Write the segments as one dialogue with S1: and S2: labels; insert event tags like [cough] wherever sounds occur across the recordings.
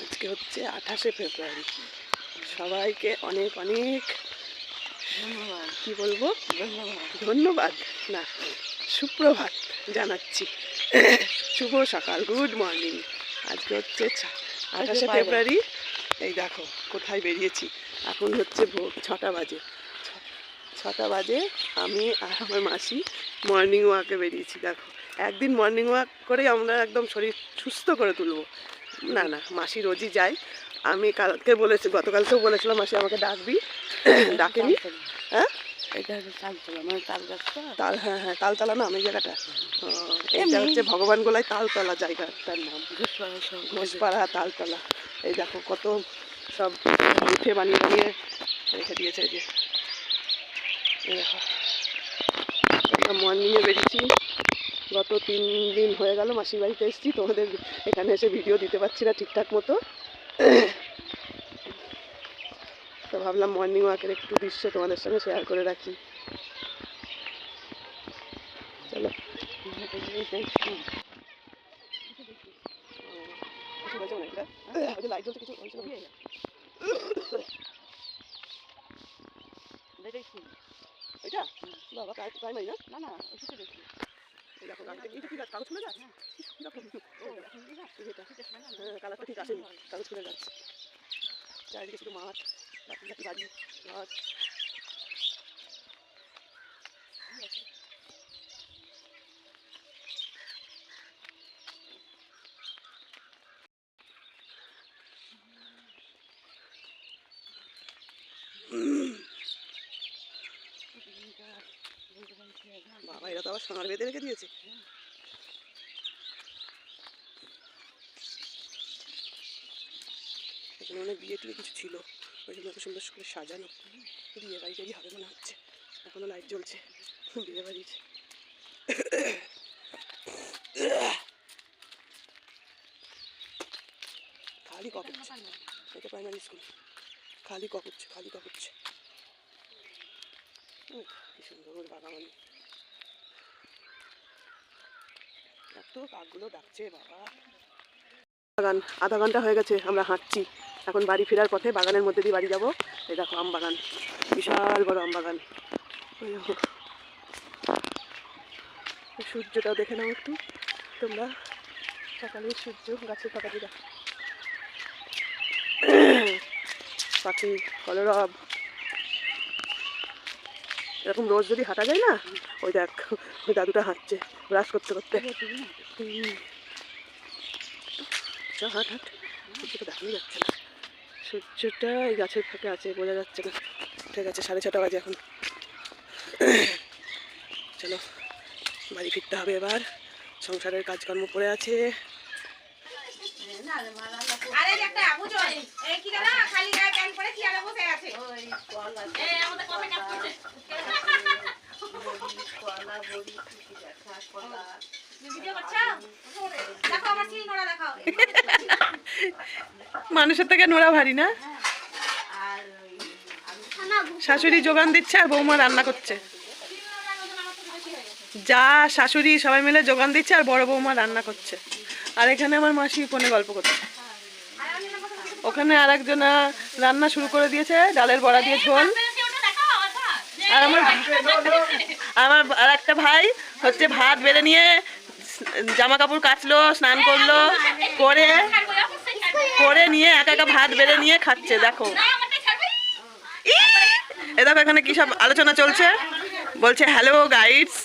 S1: আজকে হচ্ছে আঠাশে ফেব্রুয়ারি। সবাইকে অনেক অনেক কি বলব?
S2: ধন্যবাদ।
S1: ধন্যবাদ। না সুপ্রভাত জানাচ্ছি। শুভ সকাল গুড মর্নিং। আজকে হচ্ছে আঠাশে ফেব্রুয়ারি। এই দেখো কোথায় বেরিয়েছি? এখন হচ্ছে ভোর ছটা বাজে। ছ- ছটা বাজে আমি আর আমার মাসি মর্নিং ওয়াকে বেরিয়েছি দেখো। একদিন মর্নিং ওয়াক করেই আমরা একদম শরীর সুস্থ করে তুলবো। না না মাসি রোজই যায়। আমি কালকে বলেছি গতকালকেও বলেছিলাম মাসি আমাকে ডাকবি। [coughs] ডাকেনি? হ্যাঁ?
S2: এটা মানে তাল
S1: তাল হ্যাঁ হ্যাঁ তালতলা না আমি জায়গাটা। ও, এইটা হচ্ছে ভগবান গোলায় তালতলা জায়গাটার নাম।
S2: ঘুষপাড়া
S1: তালতলা। এই দেখো কত সব বানিয়ে বানিয়ে রেখে দিয়েছে যে। এই দেখো। আমরা মর্নিংয়ে বেরিয়েছি। গত তিন দিন হয়ে গেল মাসির বাড়িতে এসেছি। তোমাদের এখানে এসে ভিডিও দিতে পারছি না ঠিকঠাক মতো। ভাবলাম মর্নিং ওয়াকের একটু দৃশ্য তোমাদের সঙ্গে শেয়ার করে রাখি। চলো। লাইট জ্বলছে কিছু
S2: দেখি
S1: এটা বাবা না
S2: না না দেখি
S1: দেখো কাগজ খুলে যাচ্ছে। হ্যাঁ কালারটা ঠিক আসেনি কাগজ খুলে যাচ্ছে। চারিদিকে শুধু মাঠ। গাছ বাবা এরা তো আবার সোনার বেঁধে রেখে দিয়েছে। এখানে অনেক বিয়ে টিয়ে কিছু ছিল। ওই জন্য এত সুন্দর করে সাজানো। বিয়ে বাড়ি টাড়ি হবে মনে হচ্ছে। এখনও লাইট জ্বলছে বিয়ে বাড়ির। খালি কপ উঠছে এটা প্রাইমারি স্কুল খালি কপ উঠছে খালি কপ উঠছে উহ, কি সুন্দর বাগান এত কাকগুলো ডাকছে বাবা। আধা ঘণ্টা হয়ে গেছে আমরা হাঁটছি। এখন বাড়ি ফেরার পথে বাগানের মধ্যে দিয়ে বাড়ি যাব। এই দেখো আম বাগান বিশাল বড় আম বাগান। সূর্যটাও দেখে নাও একটু। তোমরা সকালের সূর্য গাছের পাতা দিয়ে দেখো। পাখি কলরব। এরকম রোজ যদি হাঁটা যায় না ওই দেখ ওই দাদুটা হাঁটছে ব্রাশ করতে করতে। হাঁট হাঁট। দেখানো যাচ্ছে না। সূর্যটা এই গাছের ফাঁকে আছে বোঝা যাচ্ছে না। ঠিক আছে সাড়ে ছটা বাজে এখন। চলো বাড়ি ফিরতে হবে এবার। সংসারের কাজকর্ম পড়ে আছে।
S3: আরে যে একটা বুঝো? এই কি জানা? খালি গায়ে প্যান্ট পরে চেয়ারে বসে আছে। এই আমাদের কফি কাপ করছে? ভিডিও করছ দেখো দেখাও
S1: মানুষের থেকে নোড়া ভারী না? শাশুড়ি যোগান দিচ্ছে আর বৌমা রান্না করছে। যা শাশুড়ি সবাই মিলে যোগান দিচ্ছে আর বড় বৌমা রান্না করছে। আর এখানে আমার মাসি ফোনে গল্প করছে। ওখানে আর একজনা রান্না শুরু করে দিয়েছে ডালের বড়া দিয়ে ঝোল। আর আমার আমার আর একটা ভাই হচ্ছে ভাত বেড়ে নিয়ে জামা কাপড় কাচলো, স্নান করল, করে করে নিয়ে একা একা ভাত বেড়ে নিয়ে খাচ্ছে, দেখো। এ দেখো এখানে কি সব আলোচনা চলছে। বলছে হ্যালো গাইডস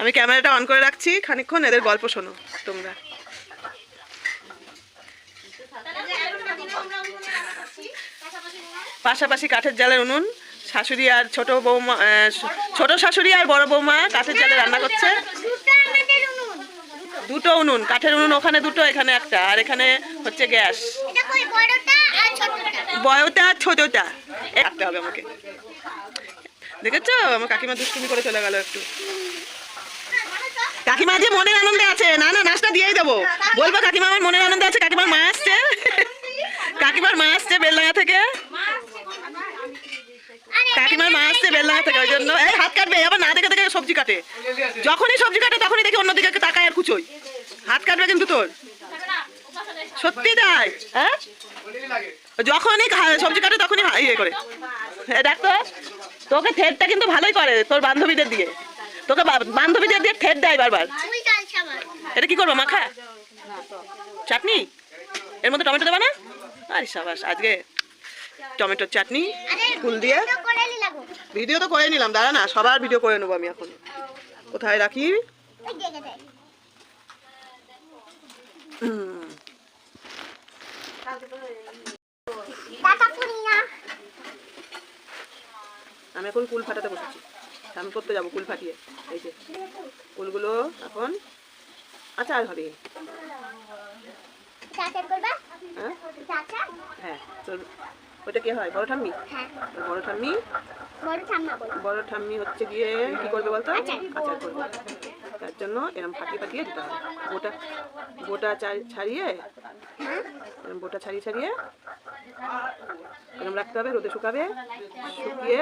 S1: আমি ক্যামেরাটা অন করে রাখছি, খানিকক্ষণ এদের গল্প শোনো তোমরা। পাশাপাশি কাঠের জালের উনুন। শাশুড়ি আর ছোট বৌমা ছোট শাশুড়ি আর বড় বৌমা কাঠের জালে রান্না করছে। দুটো উনুন, কাঠের উনুন, ওখানে দুটো, এখানে একটা, আর এখানে হচ্ছে গ্যাস। বয়টা আর ছোটটা। এ হাঁটতে হবে আমাকে। দেখেছ? আমার কাকিমা দুষ্টুমি করে চলে গেল একটু। কাকিমা যে মনের আনন্দে আছে। না না, নাচটা দিয়েই দেবো। বলব কাকিমা আমার মনের আনন্দে আছে। কাকিমার মা আসছে। কাকিমার মা আসছে বেলডাঙ্গা থেকে। কাকিমার মা আসছে বেলডাঙ্গা থেকে ওই জন্য। এই হাত কাটবে, আবার না দেখে দেখে সবজি কাটে। যখনই সবজি কাটে, তখনই দেখি অন্যদিকে তাকায় আর কুচোই হাত কাটবে কিন্তু তোর। সত্যি তাই? হ্যাঁ? যখনই সবজি কাটে, তখনই ইয়ে করে। দেখ তোকে থেটটা কিন্তু ভালোই করে তোর বান্ধবীদের দিয়ে। তোকে বান্ধবীদের দিয়ে থেট দেয় বারবার। এটা কি করব, মাখা? চাটনি? এর মধ্যে টমেটো দেবা না? আরে সাবাস, আজকে টমেটোর চাটনি, ফুল দিয়ে। ভিডিও তো করে নিলাম দাঁড়া না সবার ভিডিও করে নেব আমি এখন কোথায় রাখি? আমি এখন কুল ফাটাতে বসেছি। আমি করতে যাব কুল ফাটিয়ে। এই যে কুলগুলো এখন আচার হবে। হ্যাঁ? হ্যাঁ ওইটা কি হয়? বড় ঠাম্মি? বড় ঠাম্মি? বড় ঠাম্মি হচ্ছে গিয়ে কি করবে বলতো? আচার। করবে। তার জন্য এরম ফাটিয়ে ফাটিয়ে দিতে হবে। গোটা গোটা ছাড়িয়ে এরম গোটা ছাড়িয়ে ছাড়িয়ে এরম রাখতে হবে রোদে শুকাবে শুকিয়ে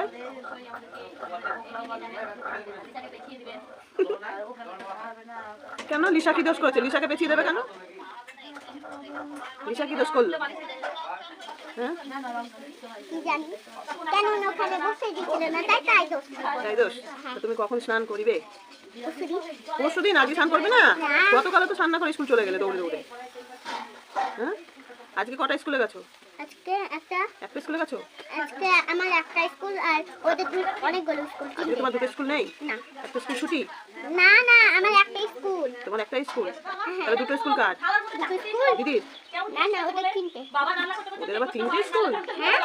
S1: কেন? লিসা কি দোষ করেছে? লিসাকে পেঁচিয়ে দেবে কেন? লিসা কি দোষ করল? তুমি কখন স্নান করিবে? আজকে স্নান করবে না? গতকালে তো স্নান না করে স্কুল চলে গেলে দৌড়ে দৌড়ে। হ্যাঁ? আজকে কটা স্কুলে গেছো?
S4: আজকে একটা
S1: একটা স্কুলে গেছো?
S4: আজকে আমার একটা স্কুল আর ওদের অনেকগুলো স্কুল।
S1: আজকে তোমার দুটো স্কুল নেই?
S4: না।
S1: একটা স্কুল ছুটি?
S4: না না আমার একটা স্কুল।
S1: তোমার একটা স্কুল? তাহলে দুটো স্কুল কার?
S4: দুটো স্কুল।
S1: দিদির?
S4: না না ওদের তিনটে।
S1: ওদের আবার তিনটে স্কুল?
S4: হ্যাঁ।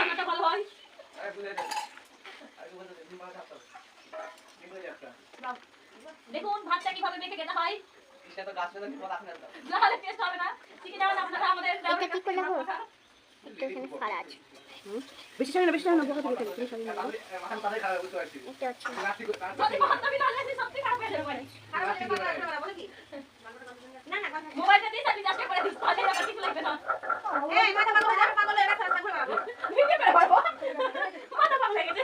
S3: দেখুন ভাতটা কীভাবে মেখে খেতে হয়। নাহলে টেস্ট হবে না। শিখে যাবেন আপনারা আমাদের
S4: এটা কি করলে হোক একটু এখানে ফাড়া আছে।
S1: বেশি ছাড়ি না বেশি ছাড়ি না বোকা দিকে তুমি ছাড়ি না
S4: এটা হচ্ছে
S3: যদি বান্ধবী তাহলে সে সত্যি খারাপ যাবে মানে। তাহলে আবার কিছু লাগবে না। ভিডিও করে পারব মাথা পাক লেগেছে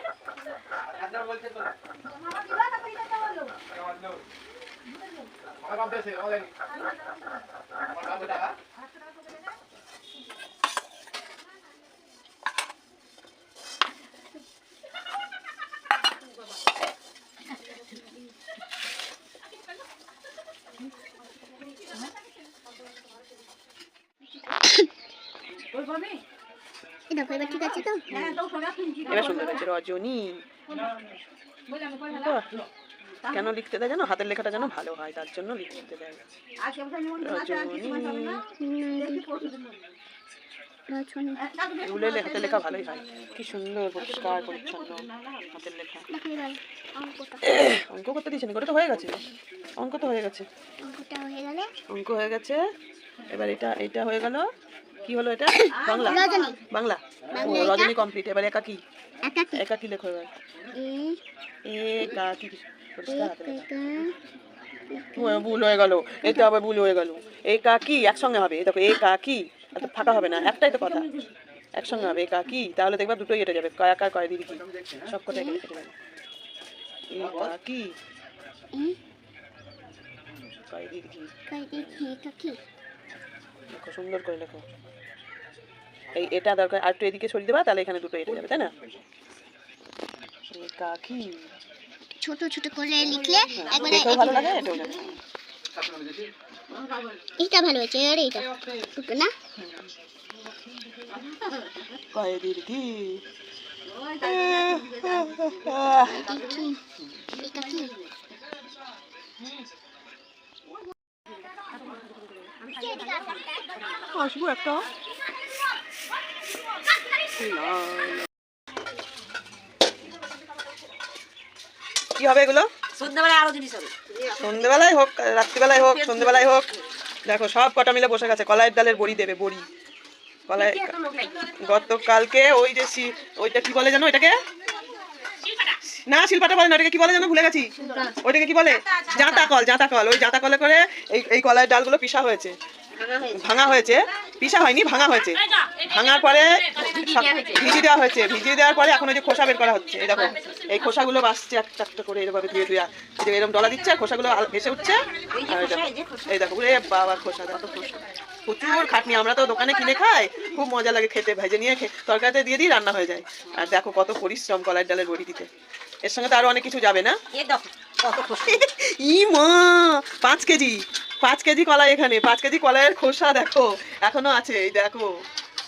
S4: এটা এবার ঠিক আছে তো?
S1: এবার শুনতে পেয়েছি রজনী। কেন লিখতে দেয় জানো? হাতের লেখাটা যেন ভালো হয় তার জন্য লিখতে দেয়। রজনী।
S4: রচনা
S1: হাতের লেখা ভালোই হয়। কি সুন্দর পরিষ্কার পরিচ্ছন্ন হাতের লেখা। অঙ্ক করতে [coughs] দিয়েছেন ওটা তো হয়ে গেছে। অঙ্ক তো হয়ে গেছে।
S4: অঙ্কটা হয়ে গেলে?
S1: অঙ্ক হয়ে গেছে। এবার এটা এটা হয়ে গেল। কি হলো এটা? বাংলা? বাংলা? ও রজনী কমপ্লিট এবার একা কি?
S4: একা কি?
S1: লেখো এবার?
S4: এ
S1: একা কি।
S4: একা
S1: ভুল হয়ে গেল। এটা আবার ভুল হয়ে গেল। এই কাকি একসঙ্গে হবে। দেখো এই কাকি ফাঁকা হবে না। একটাই তো কথা। একসঙ্গে হবে। কাকি তাহলে দেখবা দুটোই কেটে যাবে। কয় আকার কয় দিদি কি? সব কেটে যাবে। এই কাকি
S4: এ?
S1: কয় দিদি কি? সুন্দর করে লেখো। এই এটা দরকার আর একটু এদিকে সরিয়ে দেবা তাহলে এখানে দুটো এটে যাবে তাই না? কাকি।
S4: ছোট ছোট করে লিখলে একবারে
S1: দেখেও ভালো লাগে এটাও যাবে।
S4: এটা ভালো হয়েছে আর এটা দুটো না?
S1: কয় দিদি
S4: এটা কি
S1: আসব একটা। কি হবে এগুলো?
S2: সন্ধ্যাবেলায় আরও জিনিস হবে।
S1: সন্ধ্যেবেলায় হোক রাত্রিবেলায় হোক সন্ধ্যেবেলায় হোক। দেখো সব কটা মিলে বসে গেছে। কলাইয়ের ডালের বড়ি দেবে বড়ি। কলায় গতকালকে ওই যে ওইটা কি বলে জানো এটাকে? না শিল্পাটা বলে না ওটাকে কি বলে জানো? ভুলে গেছি। ওইটাকে কি বলে? জাঁতা কল জাঁতা কল ওই জাঁতা কলে করে এই এই কলার ডালগুলো পিসা হয়েছে। ভাঙা হয়েছে। পিসা হয়নি ভাঙা হয়েছে। ভাঙার পরে ভিজিয়ে দেওয়া হয়েছে। ভিজিয়ে দেওয়ার পরে এখন ওই যে খোসা বের করা হচ্ছে এই দেখো। এই খোসাগুলো বাসছে একটা একটা করে এরকম ধুয়ে ধুয়ে। এরকম ডলা দিচ্ছে আর খোসাগুলো ভেসে উঠছে। এই দেখো এই রে বাবা খোসা দেখো খোসা। প্রচুর খাটনি আমরা তো দোকানে কিনে খাই। খুব মজা লাগে খেতে ভেজে নিয়ে তরকারিতে দিয়ে দিই রান্না হয়ে যায়। আর দেখো কত পরিশ্রম কলার ডালের বড়ি দিতে। এর সঙ্গে তো আরও অনেক কিছু যাবে না? ই মা পাঁচ কেজি। পাঁচ কেজি কলা এখানে পাঁচ কেজি কলাইয়ের খোসা দেখো এখনও আছে এই দেখো।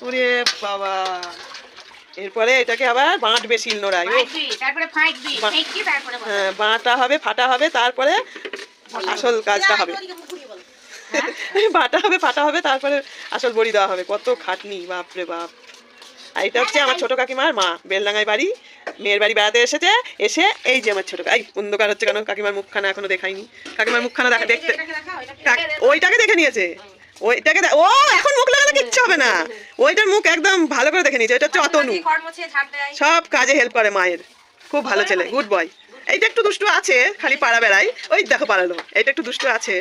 S1: ওরে বাবা। এরপরে এটাকে আবার বাঁটবে শিল নোড়ায়। হ্যাঁ, বাঁটা হবে ফাটা হবে তারপরে আসল কাজটা হবে। বাটা [laughs] হবে ফাটা হবে তারপরে আসল বড়ি দেওয়া হবে। কত খাটনি বাপরে বাপ। আর এটা হচ্ছে আমার ছোট কাকিমার মা। বেলডাঙ্গায় বাড়ি মেয়ের বাড়ি বেড়াতে এসেছে এসে এই যে আমার ছোট এই অন্ধকার হচ্ছে কেন? কাকিমার মুখখানা এখনও দেখাইনি কাকিমার মুখখানা দেখা দেখতে ওইটাকে দেখে নিয়েছে। ওইটাকে ও এখন মুখ লাগালে কিচ্ছু হবে না। ওইটার মুখ একদম ভালো করে দেখে নিয়েছে। ওইটা হচ্ছে অতনু। সব কাজে হেল্প করে মায়ের। খুব ভালো ছেলে গুড বয় এইটা একটু দুষ্টু আছে খালি পাড়া বেড়াই ওই দেখো পালালো এইটা একটু দুষ্টু আছে।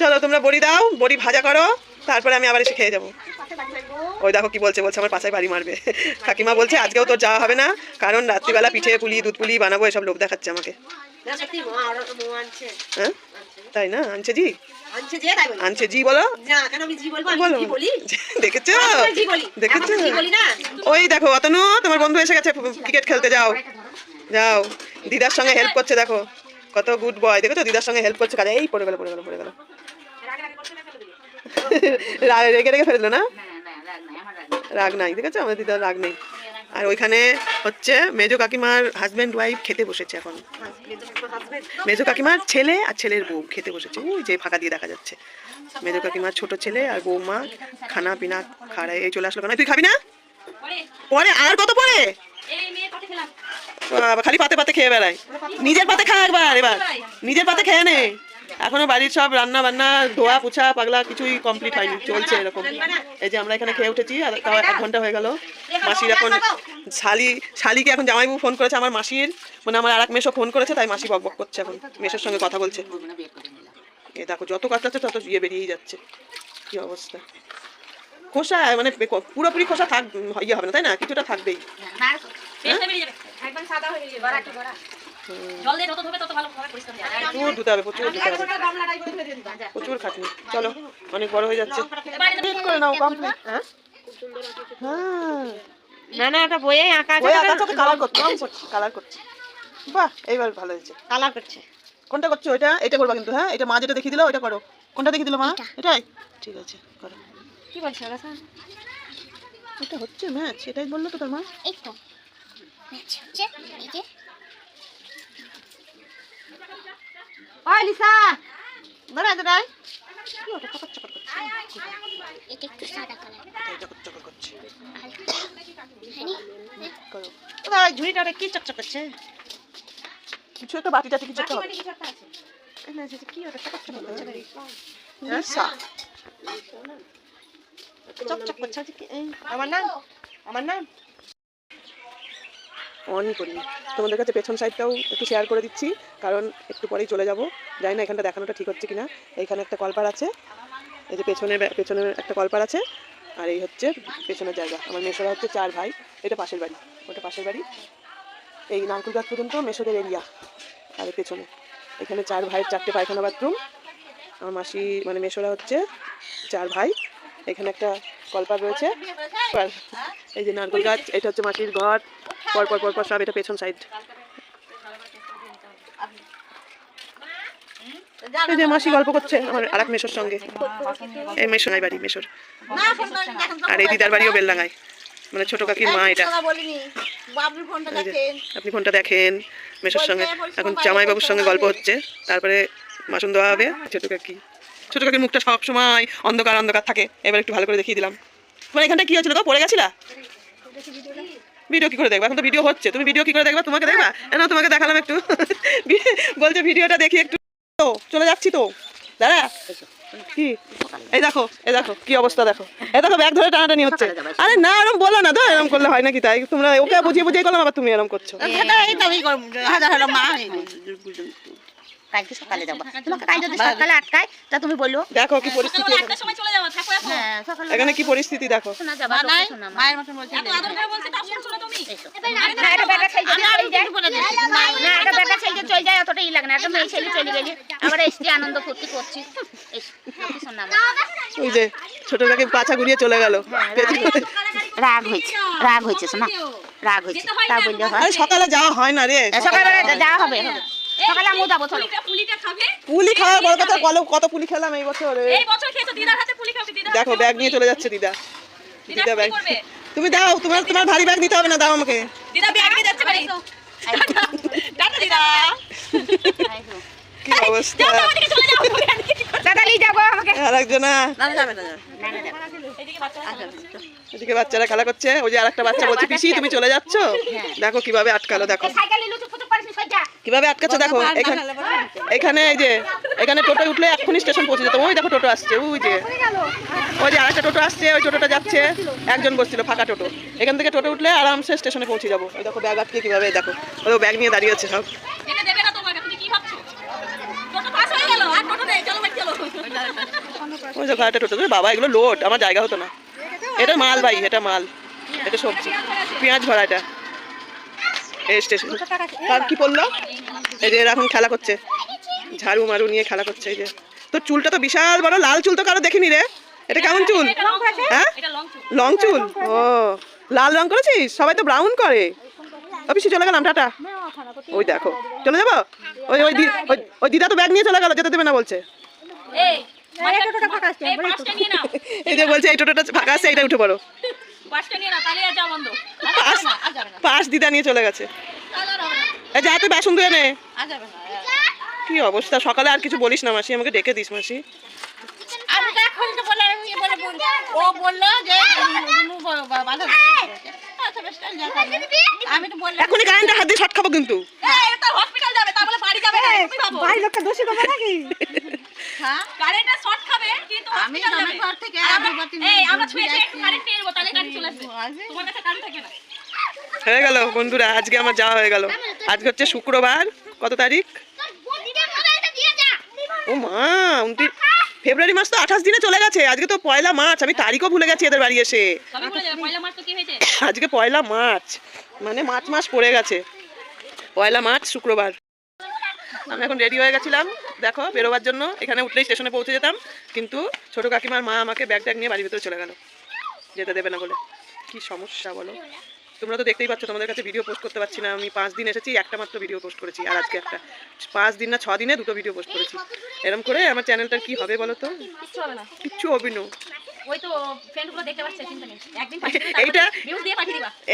S1: চলো তোমরা বড়ি দাও বড়ি ভাজা করো। তারপরে আমি আবার এসে খেয়ে যাব। ওই দেখো কি বলছে বলছে আমার পাশায় বাড়ি মারবে। কাকিমা বলছে আজকেও তোর যাওয়া হবে না কারণ রাত্রিবেলা পিঠে পুলি দুধ পুলি বানাবো এসব লোক দেখাচ্ছে আমাকে। হ্যাঁ? তাই না? আনছে জি? আনছে জি বলো। বলো। [laughs] দেখেছ? দেখেছ? ওই দেখো অতনু তোমার বন্ধু এসে গেছে ক্রিকেট খেলতে যাও। যাও। দিদার সঙ্গে হেল্প করছে দেখো। কত গুড বয় দেখেছ? দিদার সঙ্গে হেল্প করছে কাজে এই পড়ে গেল পড়ে গেল পড়ে গেল। [laughs] রেগে রেগে ফেলল না? রাগ নাই দেখেছ আমাদের দিদার রাগ নেই। আর ওইখানে হচ্ছে মেজো কাকিমার হাজব্যান্ড ওয়াইফ খেতে বসেছে এখন। মেজো কাকিমার ছেলে আর ছেলের বউ খেতে বসেছে। ওই যে ফাঁকা দিয়ে দেখা যাচ্ছে। মেজো কাকিমার ছোট ছেলে আর বৌমা খানা পিনা খাড়াই এই চলে আসলো কেন? তুই খাবি না? পরে আর কত পরে? খালি পাতে পাতে খেয়ে বেড়ায়। নিজের পাতে খা একবার এবার। নিজের পাতে খেয়ে নে। এখনও বাড়ির সব রান্না বান্না ধোয়া পোছা পাগলা কিছুই কমপ্লিট হয়নি চলছে এরকম। এই যে আমরা এখানে খেয়ে উঠেছি আর তাও এক ঘণ্টা হয়ে গেল। মাসির এখন শালি শালিকে এখন জামাইবু ফোন করেছে আমার মাসির। মানে আমার আর এক মেশো ফোন করেছে তাই মাসি বক বক করছে এখন। মেশোর সঙ্গে কথা বলছে। এ দেখো যত কাটাচ্ছে তত ইয়ে বেরিয়েই যাচ্ছে। কি অবস্থা? খোসা মানে পুরোপুরি খোসা থাক ইয়ে হবে না তাই না? কিছুটা থাকবেই।
S3: একদম সাদা হয়ে যাবে
S5: জল দিয়ে যত ধোবে তত ভালো পরিষ্কার
S1: প্রচুর ধুতে হবে প্রচুর ধুতে হবে। প্রচুর খাটনি। চলো অনেক বড় হয়ে যাচ্ছে। Complete করে নাও কমপ্লিট হ্যাঁ? হ্যাঁ।
S3: না না এটা বইয়ে আঁকা
S1: কালার করছে রং করছে কালার করছে। বাহ এইবার ভালো হয়েছে।
S3: কালার করছে।
S1: কোনটা করছ ওইটা? এটা করবা কিন্তু হ্যাঁ? এটা মা যেটা দেখিয়ে দিলো ওইটা করো। কোনটা দেখিয়ে দিলো মা? এটাই। ঠিক আছে করো।
S3: কি বলছো রাসা
S1: এটা হচ্ছে ম্যাচ এটাই বলল তো তোর মা।
S4: এই তো। ম্যাচ হচ্ছে এই যে।
S3: ওই লিসা। দাঁড়া দাঁড়া
S1: কি ওটা? চকর চকর
S4: এটা একটু সাদা কালার
S1: চকর চকর করছে।
S3: ওই ঝুড়িটা কি চকচক করছে?
S1: কিছু একটা বাটি টাটি কিছু একটা হবে
S3: কি ওটা চকচক করছে? চকচক করছে। ওটা কি? এই, আমার নাম। আমার নাম।
S1: অনই করিনি তোমাদের কাছে পেছন সাইডটাও একটু শেয়ার করে দিচ্ছি, কারণ একটু পরেই চলে যাব। জানি না এখানটা দেখানোটা ঠিক হচ্ছে কিনা। এইখানে একটা কলপার আছে। এই যে পেছনে পেছনে একটা কলপার আছে। আর এই হচ্ছে পেছনের জায়গা। আমার মেশোরা হচ্ছে চার ভাই। এটা পাশের বাড়ি। ওটা পাশের বাড়ি। এই নারকুল গাছ পর্যন্ত মেশোদের এরিয়া আর পেছনে। এখানে চার ভাইয়ের চারটে পায়খানা বাথরুম। আমার মাসি মানে মেশোরা হচ্ছে চার ভাই। এখানে একটা কলপার রয়েছে। এই যে নারকেল গাছ এটা হচ্ছে মাটির ঘর। পর পর পর পর সব এটা পেছন সাইড এই যে মাসি গল্প করছে আমার আর এক মেশোর সঙ্গে। এই মেশো নাই বাড়ি মেশোর। আর এই দিদার বাড়িও বেলডাঙ্গায়। মানে ছোট কাকির মা এটা। আপনি ফোনটা দেখেন মেশোর সঙ্গে। এখন জামাইবাবুর সঙ্গে গল্প হচ্ছে। তারপরে বাসন দেওয়া হবে ছোট কাকি। ছোট কাকির মুখটা সব সময় অন্ধকার অন্ধকার থাকে এবার একটু ভালো করে দেখিয়ে দিলাম তোমার এখানটা কি হচ্ছিল তো পড়ে গেছিলা ভিডিও কি করে দেখবা এখন তো ভিডিও হচ্ছে তুমি ভিডিও কি করে দেখবা তোমাকে দেখবা না তোমাকে দেখালাম একটু বলছে ভিডিওটা দেখি একটু চলে যাচ্ছি তো দাদা এই দেখো এই দেখো কি অবস্থা দেখো এই দেখো ব্যাগ ধরে টানাটানি হচ্ছে আরে না এরকম বলো না তো এরকম করলে হয় নাকি তাই তোমরা ওকে বুঝিয়ে বুঝিয়ে করলাম আবার তুমি এরকম করছ
S4: কালকে সকালে যাব। তোমাকে কাল যদি সকালে আটকায় তা তুমি বলল
S1: দেখো কি পরিস্থিতি এখানে।
S5: সময় চলে যাওয়া থাকো এখন।
S4: হ্যাঁ সকালে
S1: এখানে কি পরিস্থিতি দেখো?
S4: শোনা যাবে
S2: মায়ের মতন বলছে
S5: এত আদর করে বলছে তাও শুনছো না তুমি?
S4: না এটা ব্যাটা ছেলে চলে যায়। না এটা ব্যাটা ছেলে চলে যায় অতটা ই লাগে না। একটা মেয়ে ছেলে চলে গেলে আবার এসছি আনন্দ ফুর্তি করছি। এস, কি শোনা
S1: ওই যে ছোটটাকে পাছা ঘুরিয়ে চলে গেল।
S4: রাগ হয়েছে। রাগ হয়েছে শোনা। রাগ হয়েছে। তা বললে হয়।
S1: সকালে যাওয়া হয় না রে।
S4: সকালবেলা যাওয়া হবে। হবে। সকালে আমিও যাব চলো।
S5: পুলিটা পুলিটা খাবে?
S1: পুলি খাওয়ার বড় কথা কত কত পুলি খেলাম এই বছর?
S5: এই বছর খেয়েছো দিদার হাতে পুলি খাবে দিদা
S1: দেখো ব্যাগ নিয়ে চলে যাচ্ছে দিদা।
S5: দিদা
S1: ব্যাগ তুমি দাও তোমার তোমার ভারী ব্যাগ নিতে হবে না দাও আমাকে।
S5: দিদা ব্যাগ নিয়ে যাচ্ছে বাড়ি। টাটা দিদা।
S1: কি অবস্থা?
S5: ওদিকে চলে যাও। [laughs]
S4: দাদালি যাব আমাকে।
S1: আর একজনা
S2: না যাবে না
S5: এদিকে বাচ্চারা
S1: খেলা করছে। ওই যে আরেকটা বাচ্চা বলছে পিসি তুমি চলে যাচ্ছ? দেখো কীভাবে আটকালো দেখো। কীভাবে আটকাচ্ছে দেখো এখানে এখানে এই যে এখানে টোটো উঠলে এক্ষুনি স্টেশন পৌঁছে যেত ওই দেখো টোটো আসছে ওই যে। ওই যে আরেকটা টোটো আসছে ওই টোটোটা যাচ্ছে। একজন বসছিল ফাঁকা টোটো। এখান থেকে টোটো উঠলে আরামসে স্টেশনে পৌঁছে যাব। ওই দেখো ব্যাগ আটকে কীভাবে দেখো। ওই ব্যাগ নিয়ে দাঁড়িয়ে আছে সব
S5: যেতে দেবে না তোমাকে তুমি কি ভাবছ টোটো পাস হয়ে গেল আর টোটো নেই চলো বাড়ি চলো
S1: ওই দেখো একটা টোটো বাবা এগুলো লোড আমার জায়গা হতো না। এটা মাল ভাই এটা মাল এটা সবজি পেঁয়াজ ভরা এটা। এই স্টেশন। আর কি পড়ল? এই যে এরা এখন খেলা করছে ঝাড়ু মারু নিয়ে খেলা করছে এই যে। তোর চুলটা তো বিশাল বড় লাল চুল তো কারও দেখিনি রে। এটা কেমন চুল? হ্যাঁ?
S5: লং চুল।
S1: ও লাল রং করেছিস? সবাই তো ব্রাউন করে। অফিসে চলে গেলাম টাটা। ওই দেখো চলে যাব? ওই ওই- ওই দিদা তো ব্যাগ নিয়ে চলে গেল যেতে দেবে না বলছে।
S5: এই
S1: যে বলছে এই টোটোটা ফাঁকা আছে উঠে পড়ো। পাশ দিদা নিয়ে চলে গেছে। বাসন ধুয়ে নে। কি অবস্থা? সকালে আর কিছু বলিস না মাসি আমাকে ডেকে দিস মাসি।
S2: ও বলল যে
S1: এখনই হাত দিয়ে শর্ট খাব কিন্তু।
S5: হসপিটাল যাবে তা বাড়ি যাবে
S1: লোকটা দোষী নাকি?
S2: হ্যাঁ?
S5: কারেন্টে শর্ট খাবে কিন্তু
S2: আমি
S5: hospital
S2: ঘর থেকে
S5: আর আমরা-
S2: আগরবাতি
S5: এই আমরা
S2: নিয়ে
S5: একটু কারেন্ট নিয়ে নেব তাহলে কারেন্ট চলে আসবে।
S2: আসবে?
S5: তোমার কাছে কারেন্ট থাকে না।
S1: হয়ে গেল বন্ধুরা আজকে আমার যাওয়া হয়ে গেল। আজকে হচ্ছে শুক্রবার কত তারিখ? ও মা উনত্রিশ ফেব্রুয়ারি মাস তো আঠাশ দিনে চলে গেছে আজকে তো পয়লা মার্চ আমি তারিখও ভুলে গেছি এদের বাড়ি এসে। আজকে পয়লা মার্চ মানে মার্চ মাস পড়ে গেছে। পয়লা মার্চ শুক্রবার। আমি এখন রেডি হয়ে গেছিলাম। দেখো বেরোবার জন্য এখানে উঠলেই স্টেশনে পৌঁছে যেতাম কিন্তু ছোট কাকিমার মা আমাকে ব্যাগ ট্যাগ নিয়ে বাড়ির ভিতরে চলে গেল। যেতে দেবে না বলে। কি সমস্যা বলো? তোমরা তো দেখতেই পাচ্ছ তোমাদের কাছে ভিডিও পোস্ট করতে পারছি না। আমি পাঁচ দিন এসেছি একটা মাত্র ভিডিও পোস্ট করেছি আর আজকে একটা। পাঁচ দিন না ছ দিনে দুটো ভিডিও পোস্ট করেছি। এরকম করে আমার চ্যানেলটার কি হবে বলো তো?
S5: কিচ্ছু হবে না।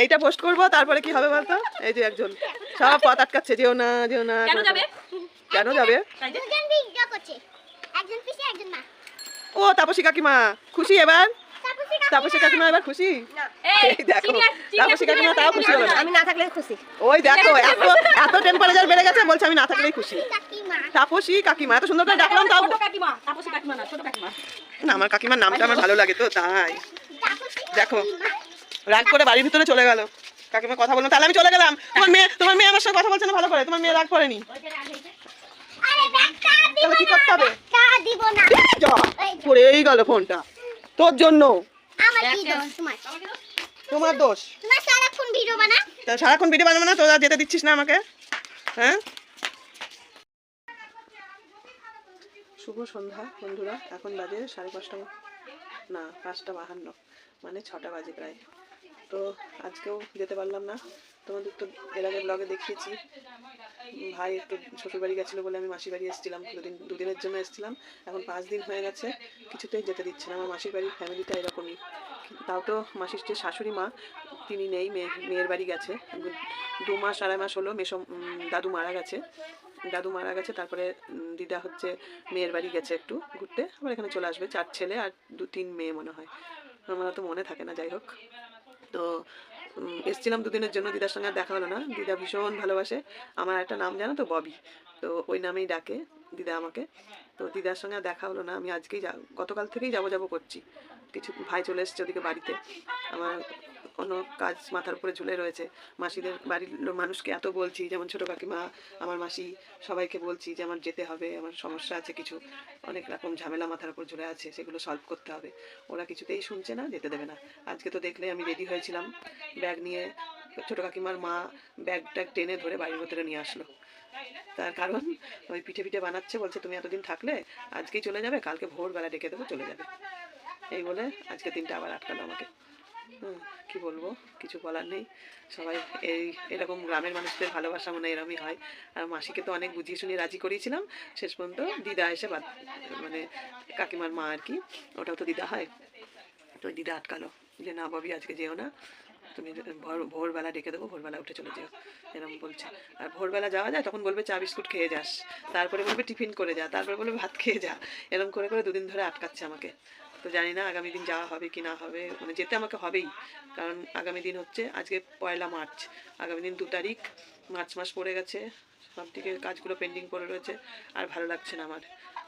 S1: এইটা পোস্ট করব তারপরে কি হবে বলতো? এই যে একজন। সব পথ আটকাচ্ছে যেও না যেও না
S5: কেন যাবে?
S1: কেন যাবে
S5: তাই যে
S4: একজন ভিডিও করছে। একজন পিছে একজন মা।
S1: ও তাপসী কাকিমা খুশি এবার? তাপসী কাকিমা। এবার খুশি? দেখো তাপসী কাকিমা তাও খুশি হলো
S4: আমি না থাকলে খুশি।
S1: ওই দেখো এত এত টেম্পারেচার বেড়ে গেছে বলছে আমি না থাকলেই খুশি। তাপসী কাকিমা। এত সুন্দর করে ডাকলাম তাও।
S5: কাকিমা তাপসী কাকিমা না ছোট কাকিমা।
S1: না আমার কাকিমার নামটা আমার ভালো লাগে তো তাই। দেখো রাগ করে বাড়ির ভিতরে চলে গেল। কাকিমা কথা বললাম তাহলে আমি চলে গেলাম। তোমার মেয়ে তোমার মেয়ে আমার সঙ্গে কথা বলছে না ভালো করে। তোমার মেয়ে রাগ করেনি। তাহলে কি করতে হবে? পড়েই গেল ফোনটা। তোর জন্য।
S4: তোমার।
S1: দোষ।
S4: সারাক্ষণ ভিডিও বানা।
S1: সারাক্ষণ ভিডিও বানাবো না? তোরা যেতে দিচ্ছিস না আমাকে? হ্যাঁ? শুভ সন্ধ্যা বন্ধুরা। এখন বাজে সাড়ে পাঁচটা না পাঁচটা বাহান্ন। মানে ছটা বাজে প্রায়। তো আজকেও যেতে পারলাম না। তোমাদের তো এর আগে ব্লগে দেখিয়েছি। ভাই একটু শ্বশুরবাড়ি গেছিল বলে আমি মাসির বাড়ি এসেছিলাম দুদিন দুদিনের জন্য এসেছিলাম। এখন পাঁচ দিন হয়ে গেছে কিছুতেই যেতে দিচ্ছে না। আমার মাসির বাড়ির ফ্যামিলিটা এরকমই। তাও তো মাসির যে শাশুড়ি মা তিনি নেই মেয়ে মেয়ের বাড়ি গেছে। দু মাস আড়াই মাস হলো মেসো উম, দাদু মারা গেছে। দাদু মারা গেছে তারপরে দিদা হচ্ছে মেয়ের বাড়ি গেছে একটু ঘুরতে। আবার এখানে চলে আসবে চার ছেলে আর দু তিন মেয়ে মনে হয়। আমার তো মনে থাকে না যাই হোক। তো এসছিলাম দুদিনের জন্য, দিদার সঙ্গে দেখা হলো না। দিদা ভীষণ ভালোবাসে। আমার একটা নাম জানো তো, ববি। তো ওই নামেই ডাকে দিদা আমাকে। তো দিদার সঙ্গে দেখা হলো না। আমি আজকেই যা গতকাল থেকেই যাব যাব করছি। কিছু ভাই চলে এসছে ওদিকে বাড়িতে। আমার অন্য কাজ মাথার উপরে ঝুলে রয়েছে। মাসিদের বাড়ির মানুষকে এত বলছি, যেমন ছোটো কাকিমা, আমার মাসি, সবাইকে বলছি যে আমার যেতে হবে, আমার সমস্যা আছে কিছু। অনেক রকম ঝামেলা মাথার উপর ঝুলে আছে, সেগুলো সলভ করতে হবে। ওরা কিছুতেই শুনছে না, যেতে দেবে না। আজকে তো দেখলে আমি রেডি হয়েছিলাম। ব্যাগ নিয়ে ছোটো কাকিমার মা ব্যাগ ট্যাগ টেনে ধরে বাড়ির ভেতরে নিয়ে আসলো। তার কারণ, ওই পিঠে পিঠে বানাচ্ছে, বলছে, তুমি এতদিন থাকলে আজকেই চলে যাবে, কালকে ভোরবেলা ডেকে দেবো, চলে যাবে। এই বলে আজকে দিনটা আবার আটকালো আমাকে। হুম, কি বলব? কিছু বলার নেই। সবাই এই এরকম গ্রামের মানুষদের ভালোবাসা মনে এরমই হয়। আর মাসিকে তো অনেক বুঝিয়ে শুনিয়ে রাজি করিয়েছিলাম। শেষ পর্যন্ত দিদা এসে মানে কাকিমার মা আর কি ওটাও তো দিদা হয়। তো দিদা আটকালো। যে না ববি আজকে যেও না। তুমি ভোর ভোরবেলা ডেকে দেবো ভোরবেলা উঠে চলে যেও। এরকম বলছে। আর ভোরবেলা যাওয়া যায় তখন বলবে চা বিস্কুট খেয়ে যাস। তারপরে বলবে টিফিন করে যা তারপরে বলবে ভাত খেয়ে যা। এরকম করে করে দুদিন ধরে আটকাচ্ছে আমাকে। তো জানি না আগামী দিন যাওয়া হবে কি না হবে মানে যেতে আমাকে হবেই। কারণ আগামী দিন হচ্ছে, আজকে পয়লা মার্চ, আগামী দিন দু তারিখ, মার্চ মাস পড়ে গেছে, সব দিকে কাজগুলো পেন্ডিং পড়ে রয়েছে, আর ভালো লাগছে না আমার।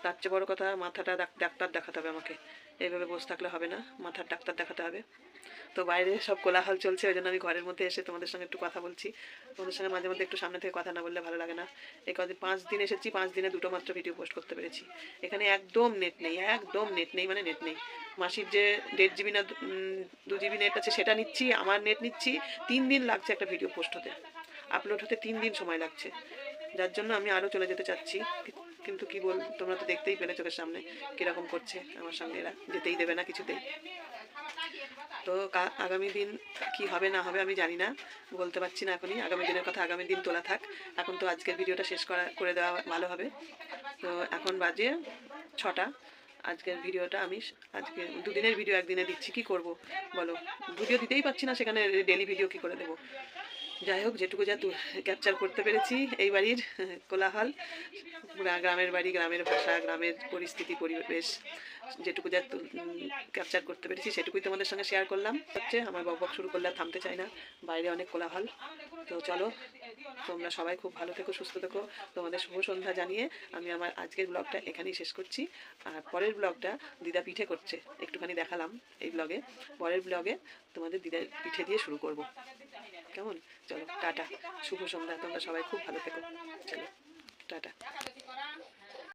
S1: তার চেয়ে বড়ো কথা মাথাটা ডাক- ডাক্তার দেখাতে হবে আমাকে। এইভাবে বসে থাকলে হবে না, মাথার ডাক্তার দেখাতে হবে। তো বাইরে সব কোলাহল চলছে, ওই জন্য আমি ঘরের মধ্যে এসে তোমাদের সঙ্গে একটু কথা বলছি। তোমাদের সঙ্গে মাঝে মধ্যে একটু সামনে থেকে কথা না বললে ভালো লাগে না। এই কদিন পাঁচ দিন এসেছি, পাঁচ দিনে দুটো মাত্র ভিডিও পোস্ট করতে পেরেছি। এখানে একদম নেট নেই, একদম নেট নেই মানে নেট নেই। মাসির যে দেড় জিবি না দু- জিবি নেট আছে, সেটা নিচ্ছি, আমার নেট নিচ্ছি, তিন দিন লাগছে একটা ভিডিও পোস্ট হতে। আপলোড হতে তিন দিন সময় লাগছে। যার জন্য আমি আরও চলে যেতে চাচ্ছি। কিন্তু কি বল, তোমরা তো দেখতেই পেলে চোখের সামনে কীরকম করছে আমার সঙ্গে এরা, যেতেই দেবে না কিছুতেই তো আগামী দিন কি হবে না হবে আমি জানি না, বলতে পারছি না এখনই। আগামী দিনের কথা আগামী দিন তোলা থাক। এখন তো আজকের ভিডিওটা শেষ করা, করে দেওয়া ভালো হবে। তো এখন বাজে ছটা। আজকের ভিডিওটা আমি আজকে দুদিনের ভিডিও একদিনে দিচ্ছি, কি করব বলো? ভিডিও দিতেই পারছি না সেখানে ডেলি ভিডিও কি করে দেবো? যাই হোক, যেটুকু যা ক্যাপচার করতে পেরেছি এই বাড়ির, কোলাহল। গ্রা- গ্রামের বাড়ি, গ্রামের ভাষা, গ্রামের পরিস্থিতি, পরিবেশ, যেটুকু যা ক্যাপচার করতে পেরেছি, সেটুকুই তোমাদের সঙ্গে শেয়ার করলাম। হচ্ছে, আমার বকবক শুরু করলে থামতে চাই না। বাইরে অনেক কোলাহল। তো চলো, তোমরা সবাই খুব ভালো থেকো, সুস্থ থেকো। তোমাদের শুভ সন্ধ্যা জানিয়ে আমি আমার আজকের ব্লগটা এখানেই শেষ করছি। আর পরের ব্লগটা দিদা পিঠে করছে। একটুখানি দেখালাম এই ব্লগে পরের ব্লগে তোমাদের দিদা পিঠে দিয়ে শুরু করব। কেমন? চলো টাটা। শুভ সন্ধ্যা তোমরা সবাই খুব ভালো থেকো। চলো টাটা।